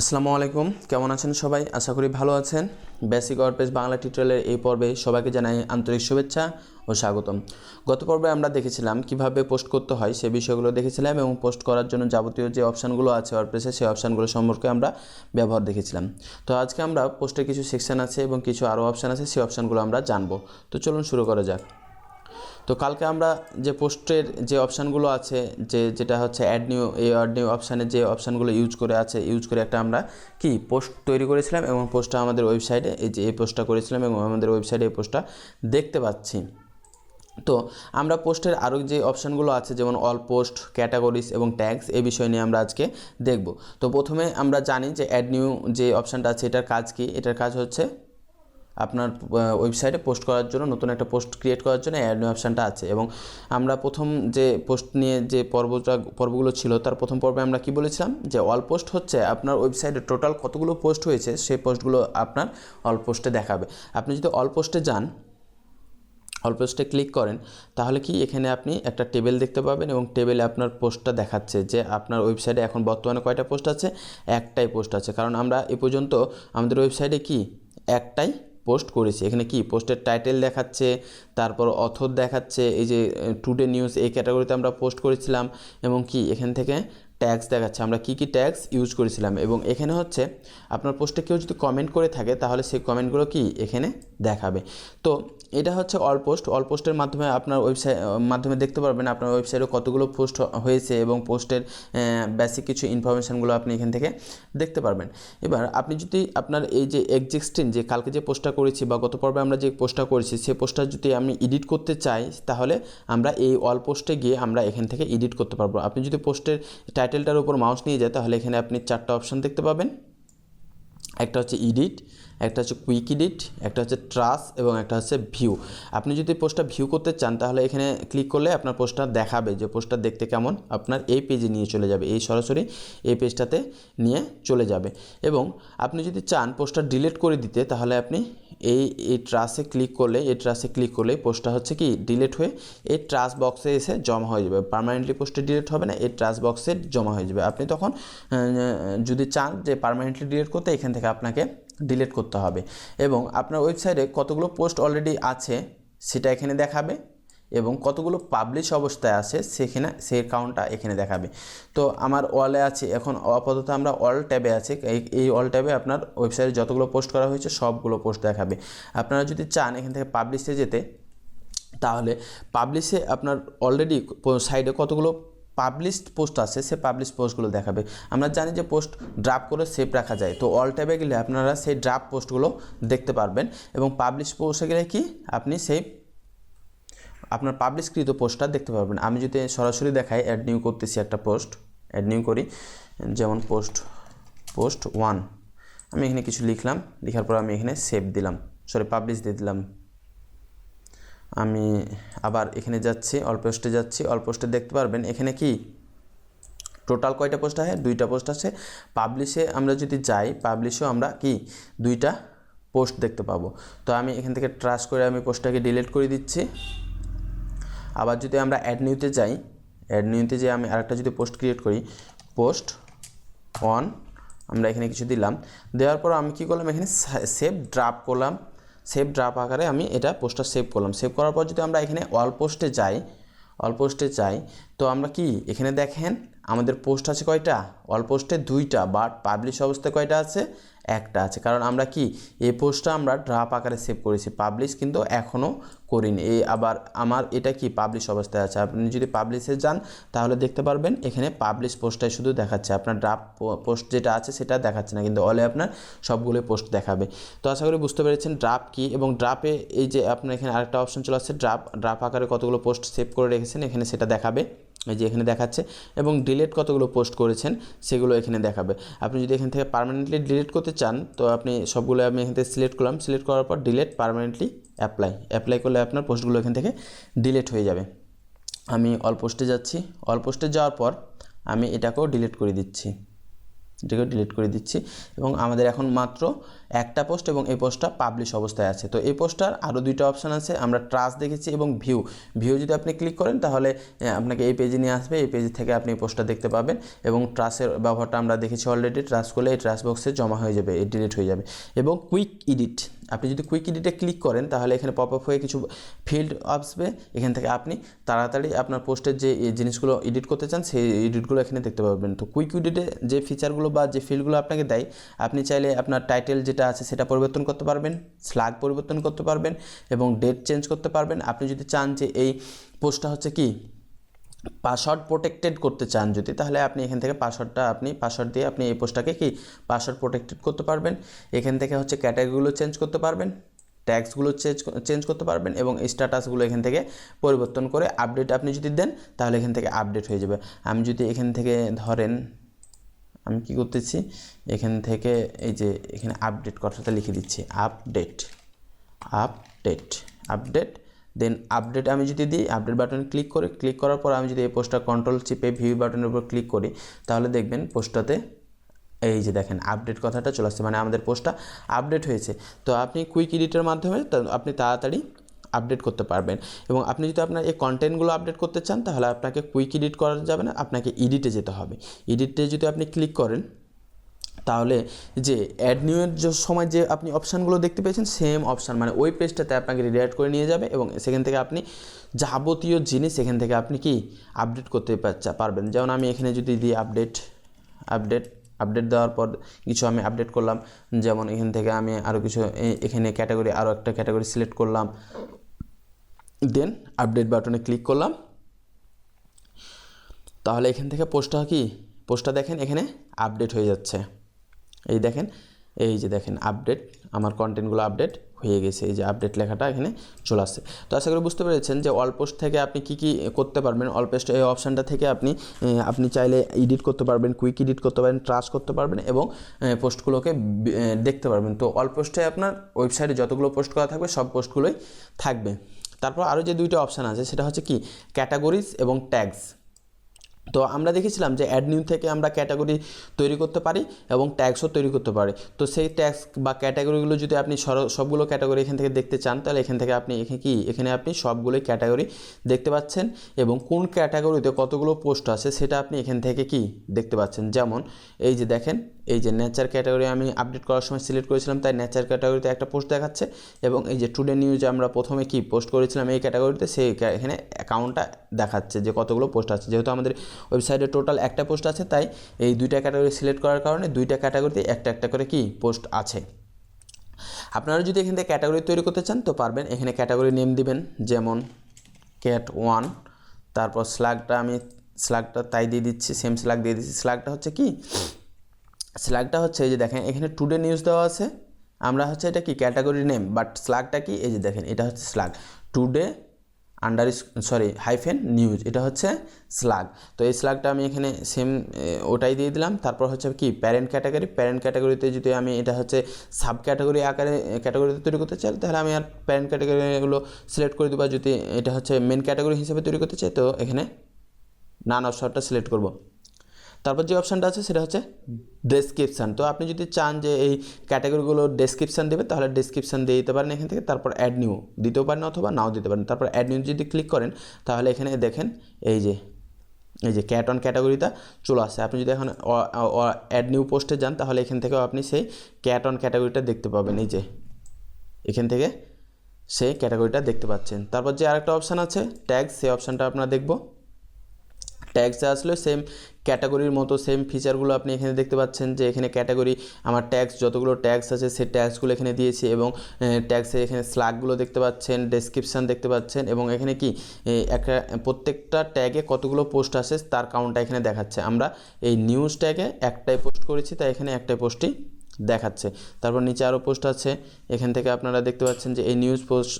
আসসালামু আলাইকুম। কেমন আছেন সবাই? আশা করি ভালো আছেন। বেসিক ওয়ার্ডপেজ বাংলা টিউটোরিয়ালের এই পর্বে সবাইকে জানাই আন্তরিক শুভেচ্ছা ও স্বাগতম। গত পর্বে আমরা দেখেছিলাম কীভাবে পোস্ট করতে হয় সে বিষয়গুলো দেখেছিলাম এবং পোস্ট করার জন্য যাবতীয় যে অপশানগুলো আছে ওয়ার্ডপ্রেসে সেই অপশানগুলো সম্পর্কে আমরা ব্যবহার দেখেছিলাম। তো আজকে আমরা পোস্টে কিছু সেকশন আছে এবং কিছু আরও অপশান আছে, সেই অপশানগুলো আমরা জানব। তো চলুন শুরু করা যাক। তো কালকে আমরা যে পোস্টের যে অপশানগুলো আছে, যে যেটা হচ্ছে অ্যাড নিউ এই অ্যাড নিউ অপশানে যে অপশানগুলো ইউজ করে আছে ইউজ করে একটা আমরা কি পোস্ট তৈরি করেছিলাম এবং পোস্টটা আমাদের ওয়েবসাইটে এই যে এই পোস্টটা করেছিলাম এবং আমাদের ওয়েবসাইটে এই পোস্টটা দেখতে পাচ্ছি। তো আমরা পোস্টের আরও যে অপশানগুলো আছে, যেমন অল পোস্ট ক্যাটাগরিজ এবং ট্যাগস এই বিষয় নিয়ে আমরা আজকে দেখব। তো প্রথমে আমরা জানি যে অ্যাড নিউ যে অপশানটা আছে, এটার কাজ কি? এটার কাজ হচ্ছে আপনার ওয়েবসাইটে পোস্ট করার জন্য, নতুন একটা পোস্ট ক্রিয়েট করার জন্য অ্যাড অপশানটা আছে। এবং আমরা প্রথম যে পোস্ট নিয়ে যে পর্বটা, পর্বগুলো ছিল, তার প্রথম পর্বে আমরা কি বলেছিলাম? যে অল পোস্ট হচ্ছে আপনার ওয়েবসাইটে টোটাল কতগুলো পোস্ট হয়েছে, সেই পোস্টগুলো আপনার অল পোস্টে দেখাবে। আপনি যদি অল পোস্টে যান অল পোস্টে ক্লিক করেন, তাহলে কি এখানে আপনি একটা টেবিল দেখতে পাবেন এবং টেবিলে আপনার পোস্টটা দেখাচ্ছে যে আপনার ওয়েবসাইটে এখন বর্তমানে কয়টা পোস্ট আছে? একটাই পোস্ট আছে। কারণ আমরা এ পর্যন্ত আমাদের ওয়েবসাইটে কি? একটাই পোস্ট করেছি। এখানে কি? পোস্টের টাইটেল দেখাচ্ছে, তারপর অথর দেখাচ্ছে, এই যে টুডে নিউজ এই ক্যাটাগরিতে আমরা পোস্ট করেছিলাম এবং কি? এখান থেকে ট্যাক্স দেখাচ্ছে। আমরা কি কি ট্যাক্স ইউজ করেছিলাম এবং এখানে হচ্ছে, আপনার পোস্টে কেউ যদি কমেন্ট করে থাকে, তাহলে সেই কমেন্টগুলো কি? এখানে দেখাবে। তো এটা হচ্ছে অল পোস্ট অল পোস্টের মাধ্যমে আপনার ওয়েবসাইট মাধ্যমে দেখতে পারবেন আপনার ওয়েবসাইটে কতগুলো পোস্ট হয়েছে এবং পোস্টের বেসিক কিছু ইনফরমেশানগুলো আপনি এখান থেকে দেখতে পারবেন। এবার আপনি যদি আপনার এই যে এক্সিস্টিং যে কালকে যে পোস্টটা করেছি বা গত পর্বে আমরা যে পোস্টটা করেছি সেই পোস্টটা যদি আমি এডিট করতে চাই, তাহলে আমরা এই অল পোস্টে গিয়ে আমরা এখান থেকে এডিট করতে পারব। আপনি যদি পোস্টের টাইটেলটার উপর মাউস নিয়ে যায় তাহলে এখানে আপনি চারটা অপশন দেখতে পাবেন। একটা হচ্ছে ইডিট একটা হচ্ছে কুইক ইডিট একটা হচ্ছে ট্রাস এবং একটা হচ্ছে ভিউ আপনি যদি পোস্টটা ভিউ করতে চান, তাহলে এখানে ক্লিক করলে আপনার পোস্টটা দেখাবে যে পোস্টটা দেখতে কেমন আপনার এই পেজে নিয়ে চলে যাবে, এই সরাসরি এই পেজটাতে নিয়ে চলে যাবে। এবং আপনি যদি চান পোস্টটা ডিলিট করে দিতে, তাহলে আপনি এই এই ট্রাসে ক্লিক করলে, এই ট্রাসে ক্লিক করলে পোস্টটা হচ্ছে কি ডিলেট হয়ে এই ট্রাস বক্সে এসে জমা হয়ে যাবে। পারমানেন্টলি পোস্টে ডিলিট হবে না, এই ট্রাস বক্সে জমা হয়ে যাবে। আপনি তখন যদি চান যে পারমানেন্টলি ডিলিট করতে, এখান থেকে আপনাকে ডিলিট করতে হবে। এবং আপনার ওয়েবসাইটে কতগুলো পোস্ট অলরেডি আছে, সেটা এখানে দেখাবে। এবং কতগুলো পাবলিশ অবস্থায় আছে সেখানে, সেই কাউন্টটা এখানে দেখাবে। তো আমার অলে আছে, এখন আপাতত আমরা অল ট্যাবে আছে, এই অল ট্যাবে আপনার ওয়েবসাইটে যতগুলো পোস্ট করা হয়েছে, সবগুলো পোস্ট দেখাবে। আপনারা যদি চান এখান থেকে পাবলিশে যেতে, তাহলে পাবলিশে আপনার অলরেডি সাইডে কতগুলো পাবলিশড পোস্ট আছে, সে পাবলিশ পোস্টগুলো দেখাবে। আমরা জানি যে পোস্ট ড্রাপ করে সেভ রাখা যায়, তো অল ট্যাবে গেলে আপনারা সেই ড্রাপ পোস্টগুলো দেখতে পারবেন এবং পাবলিশ পোস্টে গেলে কি? আপনি সেই আপনার পাবলিশকৃত পোস্টটা দেখতে পারবেন। আমি যদি সরাসরি দেখাই অ্যাড নিউ করতেছি একটা পোস্ট অ্যাড নিউ করি, যেমন পোস্ট পোস্ট ওয়ান আমি এখানে কিছু লিখলাম, লেখার পর আমি এখানে সেভ দিলাম। সরি পাবলিশ দিয়ে দিলাম। আমি আবার এখানে যাচ্ছি অল পোস্টে যাচ্ছি। অল পোস্টে দেখতে পারবেন, এখানে কি? টোটাল কয়টা পোস্ট আছে? দুইটা পোস্ট আছে। পাবলিশে আমরা যদি যাই পাবলিশেও আমরা কি? দুইটা পোস্ট দেখতে পাবো। তো আমি এখান থেকে ট্রাস করে আমি পোস্টটাকে ডিলিট করে দিচ্ছি। আবার যদি আমরা অ্যাড নিউতে যাই অ্যাড নিউতে যে আমি আরেকটা যদি পোস্ট ক্রিয়েট করি পোস্ট অন আমরা এখানে কিছু দিলাম। দেওয়ার পর আমি কি করলাম? এখানে সেভ ড্রাপ করলাম। সেভ ড্রাপ আকারে আমি এটা পোস্টটা সেভ করলাম। সেভ করার পর যদি আমরা এখানে অল পোস্টে যাই অল পোস্টে যাই, তো আমরা কি, এখানে দেখেন আমাদের পোস্ট আছে কয়টা? অল পোস্টে দুইটা, বাট পাবলিশ অবস্থায় কয়টা আছে? একটা আছে। কারণ আমরা কি, এই পোস্টটা আমরা ড্রাফ আকারে সেভ করেছি। পাবলিশ কিন্তু এখনও করিনি। এই আবার আমার এটা কি পাবলিশ অবস্থায় আছে? আপনি যদি পাবলিশে যান, তাহলে দেখতে পারবেন এখানে পাবলিশ পোস্টটাই শুধু দেখাচ্ছে। আপনার ড্রাপ পোস্ট যেটা আছে সেটা দেখাচ্ছে না, কিন্তু অলে আপনার সবগুলো পোস্ট দেখাবে। তো আশা করি বুঝতে পেরেছেন ড্রাফ কি, এবং ড্রাফে এই যে আপনার এখানে আরেকটা অপশন চলে আসছে ড্রাফ ড্রাফ আকারে কতগুলো পোস্ট সেভ করে রেখেছেন, এখানে সেটা দেখাবে। এই যে এখানে দেখাচ্ছে, এবং ডিলেট কতগুলো পোস্ট করেছেন সেগুলো এখানে দেখাবে। আপনি যদি এখান থেকে পারমানেন্টলি ডিলেট করতে চান, তো আপনি সবগুলো আমি এখান থেকে সিলেক্ট করলাম। সিলেক্ট করার পর ডিলেট পারমানেন্টলি অ্যাপ্লাই অ্যাপ্লাই করলে আপনার পোস্টগুলো এখান থেকে ডিলেট হয়ে যাবে। আমি অল পোস্টে যাচ্ছি। অল পোস্টে যাওয়ার পর আমি এটাকেও ডিলিট করে দিচ্ছি। এটাকে ডিলিট করে দিচ্ছি। এবং আমাদের এখন মাত্র একটা পোস্ট এবং এই পোস্টটা পাবলিশ অবস্থায় আছে। তো এই পোস্টটার আরও দুইটা অপশান আছে। আমরা ট্রাস দেখেছি এবং ভিউ ভিউ যদি আপনি ক্লিক করেন, তাহলে আপনাকে এই পেজে নিয়ে আসবে। এই পেজ থেকে আপনি এই পোস্টটা দেখতে পাবেন। এবং ট্রাসের ব্যবহারটা আমরা দেখেছি অলরেডি ট্রাস করলে এই ট্রাস বক্সে জমা হয়ে যাবে ডিলিট হয়ে যাবে। এবং কুইক এডিট আপনি যদি কুইক এডিটে ক্লিক করেন, তাহলে এখানে পপ আপ হয়ে কিছু ফিল্ড আসবে। এখান থেকে আপনি তাড়াতাড়ি আপনার পোস্টের যে জিনিসগুলো এডিট করতে চান, সেই এডিটগুলো এখানে দেখতে পাবেন। তো কুইক এডিটে যে ফিচারগুলো বা যে ফিল্ডগুলো আপনাকে দেয়, আপনি চাইলে আপনার টাইটেল যেটা আছে, সেটা পরিবর্তন করতে পারবেন স্লাগ পরিবর্তন করতে পারবেন এবং ডেট চেঞ্জ করতে পারবেন। আপনি যদি চান যে এই পোস্টটা হচ্ছে কি পাসওয়ার্ড প্রোটেক্টেড করতে চান যদি, তাহলে আপনি এখান থেকে পাসওয়ার্ডটা আপনি পাসওয়ার্ড দিয়ে আপনি এই পোস্টটাকে কি পাসওয়ার্ড প্রোটেক্টেড করতে পারবেন। এখান থেকে হচ্ছে ক্যাটাগরিগুলো চেঞ্জ করতে পারবেন ট্যাক্সগুলো চেঞ্জ চেঞ্জ করতে পারবেন এবং স্ট্যাটাসগুলো এখান থেকে পরিবর্তন করে আপডেট আপনি যদি দেন, তাহলে এখান থেকে আপডেট হয়ে যাবে। আমি যদি এখান থেকে ধরেন, আমি কি করতেছি, এখান থেকে এই যে এখানে আপডেট কথাটা লিখে দিচ্ছি আপডেট আপডেট আপডেট দেন আপডেট আমি যদি দিই আপডেট বাটনে ক্লিক করি ক্লিক করার পর আমি যদি এই পোস্টটা কন্ট্রোল চিপে ভিউ বাটনের উপর ক্লিক করি, তাহলে দেখবেন পোস্টটাতে এই যে দেখেন আপডেট কথাটা চলে আসছে। মানে আমাদের পোস্টটা আপডেট হয়েছে। তো আপনি কুইক এডিটের মাধ্যমে আপনি তাড়াতাড়ি আপডেট করতে পারবেন। এবং আপনি যদি আপনার এই কন্টেন্টগুলো আপডেট করতে চান, তাহলে আপনাকে কুইক এডিট করা যাবে না, আপনাকে এডিটে যেতে হবে। এডিটে যদি আপনি ক্লিক করেন তাহলে যে অ্যাড নিউয়ের যে সময় যে আপনি অপশানগুলো দেখতে পেয়েছেন সেম অপশান মানে ওই পেজটাতে আপনাকে রিডাইরেক্ট করে নিয়ে যাবে এবং সেখান থেকে আপনি যাবতীয় জিনিস সেখান থেকে আপনি কি আপডেট করতে পারবেন। যেমন আমি এখানে যদি দিই আপডেট আপডেট আপডেট দেওয়ার পর কিছু আমি আপডেট করলাম। যেমন এখান থেকে আমি আরও কিছু এখানে ক্যাটাগরি আরও একটা ক্যাটাগরি সিলেক্ট করলাম। দেন আপডেট বাটনে ক্লিক করলাম। তাহলে এখান থেকে পোস্টটা কি? পোস্টটা দেখেন, এখানে আপডেট হয়ে যাচ্ছে। এই দেখেন, এই যে দেখেন আপডেট আমার কন্টেন্টগুলো আপডেট হয়ে গেছে। এই যে আপডেট লেখাটা এখানে চলে আসছে। তো আশা করি বুঝতে পেরেছেন যে অল পোস্ট থেকে আপনি কি কি করতে পারবেন অল পোস্ট এই অপশানটা থেকে আপনি আপনি চাইলে এডিট করতে পারবেন কুইক এডিট করতে পারবেন ট্রাস করতে পারবেন এবং পোস্টগুলোকে দেখতে পারবেন। তো অল পোস্টে আপনার ওয়েবসাইটে যতগুলো পোস্ট করা থাকবে, সব পোস্টগুলোই থাকবে। তারপর আরও যে দুইটা অপশান আছে, সেটা হচ্ছে কি? ক্যাটাগরিজ এবং ট্যাগস তো আমরা দেখেছিলাম যে অ্যাডনিউ থেকে আমরা ক্যাটাগরি তৈরি করতে পারি এবং ট্যাক্সও তৈরি করতে পারি। তো সেই ট্যাক্স বা ক্যাটাগরিগুলো যদি আপনি সবগুলো ক্যাটাগরি এখান থেকে দেখতে চান, তাহলে এখান থেকে আপনি এখানে কি, এখানে আপনি সবগুলোই ক্যাটাগরি দেখতে পাচ্ছেন এবং কোন ক্যাটাগরিতে কতগুলো পোস্ট আছে সেটা আপনি এখান থেকে কি দেখতে পাচ্ছেন। যেমন এই যে দেখেন এই যে নেচার ক্যাটাগরি আমি আপডেট করার সময় সিলেক্ট করেছিলাম, তাই নেচার ক্যাটাগরিতে একটা পোস্ট দেখাচ্ছে এবং এই যে টুডে নিউজ আমরা প্রথমে কি পোস্ট করেছিলাম এই ক্যাটাগরিতে সেই এখানে অ্যাকাউন্টটা দেখাচ্ছে যে কতগুলো পোস্ট আছে। যেহেতু আমাদের ওয়েবসাইটে টোটাল একটা পোস্ট আছে, তাই এই দুইটা ক্যাটাগরি সিলেক্ট করার কারণে দুইটা ক্যাটাগরিতে একটা একটা করে কি পোস্ট আছে। আপনারা যদি এখান থেকে ক্যাটাগরি তৈরি করতে চান, তো পারবেন। এখানে ক্যাটাগরি নেম দিবেন, যেমন ক্যাট ওয়ান তারপর স্ল্যাগটা আমি স্ল্যাগটা তাই দিয়ে দিচ্ছি সেম স্ল্যাগ দিয়ে দিচ্ছি। স্ল্যাগটা হচ্ছে কি? স্ল্যাগটা হচ্ছে এই যে দেখেন, এখানে টুডে নিউজ দেওয়া আছে। আমরা হচ্ছে এটা কি ক্যাটাগরি নেম বাট স্ল্যাগটা কি? এই যে দেখেন, এটা হচ্ছে slug today under sorry hyphen news এটা হচ্ছে স্ল্যাগ তো এই স্ল্যাগটা আমি এখানে সেম ওটাই দিয়ে দিলাম। তারপর হচ্ছে কি প্যারেন্ট ক্যাটাগরি প্যারেন্ট ক্যাটাগরিতে যদি আমি এটা হচ্ছে সাব ক্যাটাগরি আকারে ক্যাটাগরিতে তৈরি করতে চাই, তাহলে আমি আর প্যারেন্ট ক্যাটাগরিগুলো সিলেক্ট করে দেবো। যদি এটা হচ্ছে মেন ক্যাটাগরি হিসেবে তৈরি করতে চাই, তো এখানে নান অপশনটা সিলেক্ট করব। তারপর যে অপশানটা আছে সেটা হচ্ছে ডেসক্রিপশান তো আপনি যদি চান যে এই ক্যাটাগরিগুলো ডেসক্রিপশান দেবে, তাহলে ডেসক্রিপশান দিয়ে দিতে পারেন এখান থেকে। তারপর অ্যাড নিউ দিতেও পারেন অথবা নাও দিতে পারেন। তারপর অ্যাড নিউ যদি ক্লিক করেন, তাহলে এখানে দেখেন এই যে এই যে ক্যাট অন ক্যাটাগরিটা চলে আসে আপনি যদি এখন অ্যাড নিউ পোস্টে যান, তাহলে এখান থেকেও আপনি সেই ক্যাট অন ক্যাটাগরিটা দেখতে পাবেন। এই যে, এখান থেকে সেই ক্যাটাগরিটা দেখতে পাচ্ছেন। তারপর যে আরেকটা অপশান আছে ট্যাগ সেই অপশানটা আপনারা দেখব। ট্যাক্সে আসলে সেম ক্যাটাগরির মতো সেম ফিচারগুলো আপনি এখানে দেখতে পাচ্ছেন যে এখানে ক্যাটাগরি আমার ট্যাক্স যতগুলো ট্যাক্স আছে সেই ট্যাক্সগুলো এখানে দিয়েছি এবং ট্যাক্সের এখানে স্লাগগুলো দেখতে পাচ্ছেন ডেসক্রিপশান দেখতে পাচ্ছেন এবং এখানে কি একটা, প্রত্যেকটা ট্যাগে কতগুলো পোস্ট আছে তার কাউন্টটা এখানে দেখাচ্ছে। আমরা এই নিউজ ট্যাগে একটাই পোস্ট করেছি, তাই এখানে একটাই পোস্টই দেখাচ্ছে। তারপর নিচে আরও পোস্ট আছে। এখান থেকে আপনারা দেখতে পাচ্ছেন যে এই নিউজ পোস্ট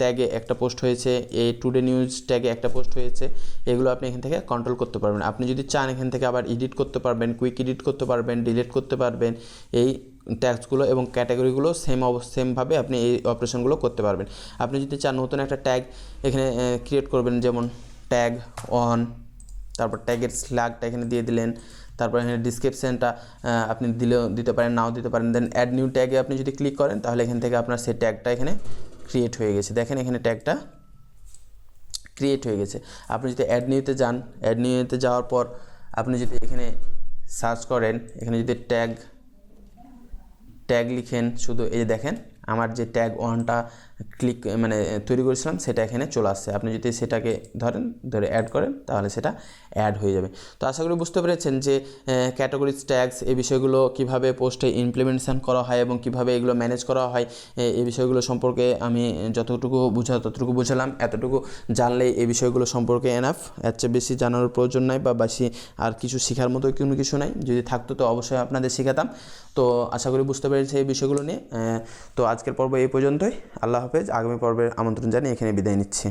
ট্যাগে একটা পোস্ট হয়েছে, এই টুডে নিউজ ট্যাগে একটা পোস্ট হয়েছে। এগুলো আপনি এখান থেকে কন্ট্রোল করতে পারবেন। আপনি যদি চান এখান থেকে আবার এডিট করতে পারবেন কুইক এডিট করতে পারবেন ডিলিট করতে পারবেন, এই ট্যাগসগুলো এবং ক্যাটাগরিগুলো সেম সেমভাবে আপনি এই অপারেশনগুলো করতে পারবেন। আপনি যদি চান নতুন একটা ট্যাগ এখানে ক্রিয়েট করবেন, যেমন ট্যাগ অন তারপর ট্যাগের স্ল্যাগটা এখানে দিয়ে দিলেন, তারপর এখানে ডিসক্রিপশানটা আপনি দিলেও দিতে পারেন, নাও দিতে পারেন। দেন অ্যাড নিউ ট্যাগে আপনি যদি ক্লিক করেন, তাহলে এখান থেকে আপনার সেই ট্যাগটা এখানে ক্রিয়েট হয়ে গেছে। দেখেন এখানে ট্যাগটা ক্রিয়েট হয়ে গেছে। আপনি যদি অ্যাড নিউতে যান অ্যাড নিউতে যাওয়ার পর আপনি যদি এখানে সার্চ করেন, এখানে যদি ট্যাগ ট্যাগ লিখেন, শুধু এই দেখেন আমার যে ট্যাগ ওয়ানটা ক্লিক মানে তৈরি করেছিলাম, সেটা এখানে চলে আসছে। আপনি যদি সেটাকে ধরেন, ধরে অ্যাড করেন, তাহলে সেটা অ্যাড হয়ে যাবে। তো আশা করি বুঝতে পেরেছেন যে ক্যাটাগরিজ ট্যাগস এই বিষয়গুলো কীভাবে পোস্টে ইমপ্লিমেন্টেশন করা হয় এবং কীভাবে এগুলো ম্যানেজ করা হয় এই বিষয়গুলো সম্পর্কে আমি যতটুকু বুঝা, ততটুকু বুঝালাম। এতটুকু জানলেই এই বিষয়গুলো সম্পর্কে এনাফ এর চেয়ে বেশি জানার প্রয়োজন নাই বা বেশি আর কিছু শেখার মতো কোনো কিছু নাই। যদি থাকতো তো অবশ্যই আপনাদের শেখাতাম। তো আশা করি বুঝতে পেরেছি এই বিষয়গুলো নিয়ে। তো আজকের পর্ব এই পর্যন্তই। আল্লাহ হাফেজ। আগামী পর্বের আমন্ত্রণ জানিয়ে এখানে বিদায় নিচ্ছি।